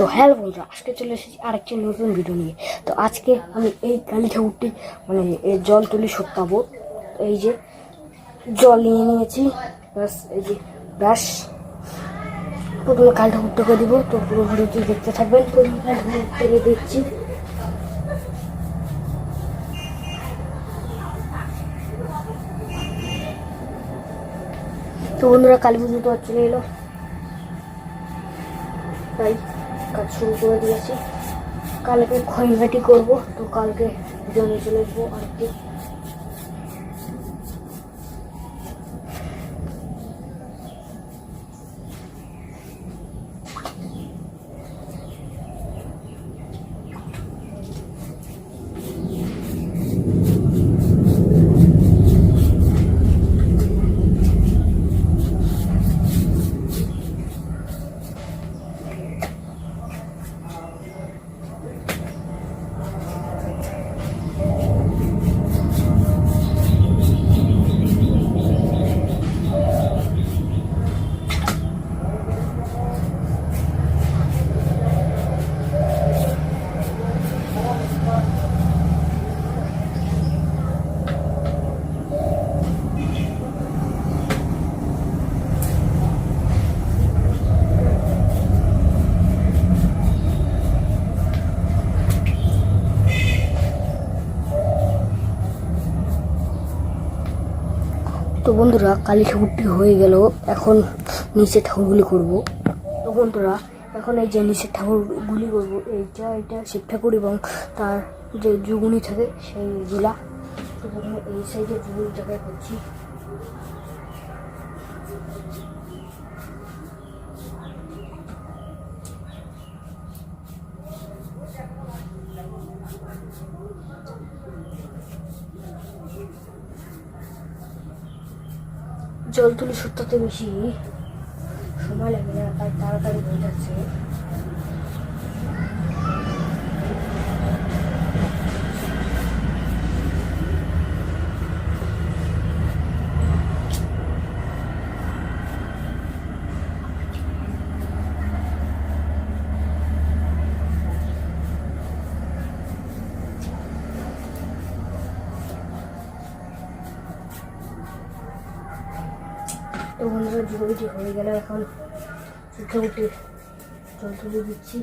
তো হ্যালো বন্ধুরা, আজকে চলে এসেছি আরেকটি নতুন ভিডিও নিয়ে। তো আজকে আমি এই কালী ঠাকুরটি মানে এই জল তুলি সত্যাবো এই যে জল নিয়ে নিয়েছি, ব্যাস, এই যে, ব্যাস। প্রথমে কালী ঠাকুরটাকে দিব, তো পুরো ভিডিওটি দেখতে থাকবেন। প্রথমে কালী দেখছি তো বন্ধুরা, কালী পুজো তো চলে এলো। তাই। কাজ শুরু করে দিয়েছি। কালকে ক্ষয়ঘাটি করব তো কালকে জলে চলে আসব আর কি। তো বন্ধুরা, কালী ঠাকুরটি হয়ে গেল। এখন নিচে ঠাকুরগুলি করব। তো বন্ধুরা, এখন এই যে নিচের ঠাকুরগুলি করব এইটা এটা শিব ঠাকুর এবং তার যে যুগুনি থাকে সেইগুলা তো এই সাইডে জায়গায় করছি। জল তুলি সত্যতে বেশি সময় লাগে না তাই তাড়াতাড়ি হয়ে যাচ্ছে। তো বন্ধুরা জুড়িটি হয়ে গেল এখন উঠে উঠে জল তুলে দিচ্ছি।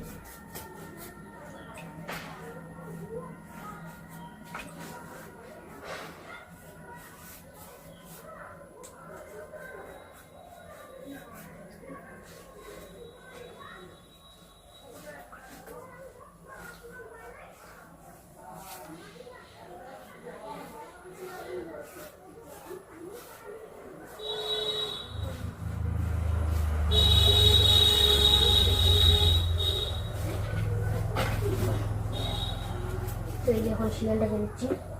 তো এই যে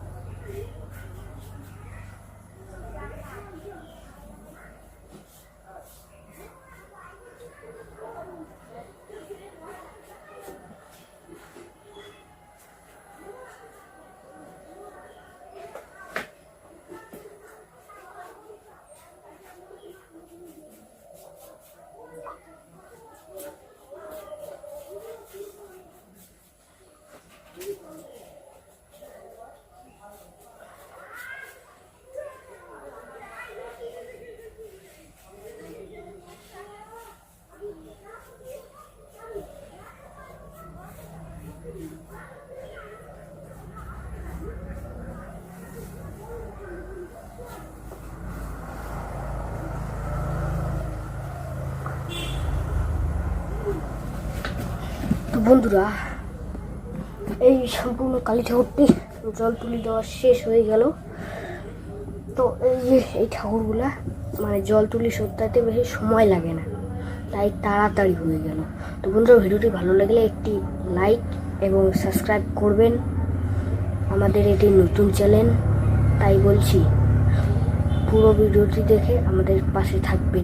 তো বন্ধুরা, এই সম্পূর্ণ কালী ঠাকুরটি জল তুলি দেওয়া শেষ হয়ে গেল। তো এই যে এই ঠাকুরগুলা মানে জল তুলি সত্যাতে বেশি সময় লাগে না, তাই তাড়াতাড়ি হয়ে গেল। তো বন্ধুরা, ভিডিওটি ভালো লাগলে একটি লাইক এবং সাবস্ক্রাইব করবেন। আমাদের এটি নতুন চ্যানেল, তাই বলছি, পুরো ভিডিওটি দেখে আমাদের পাশে থাকবেন।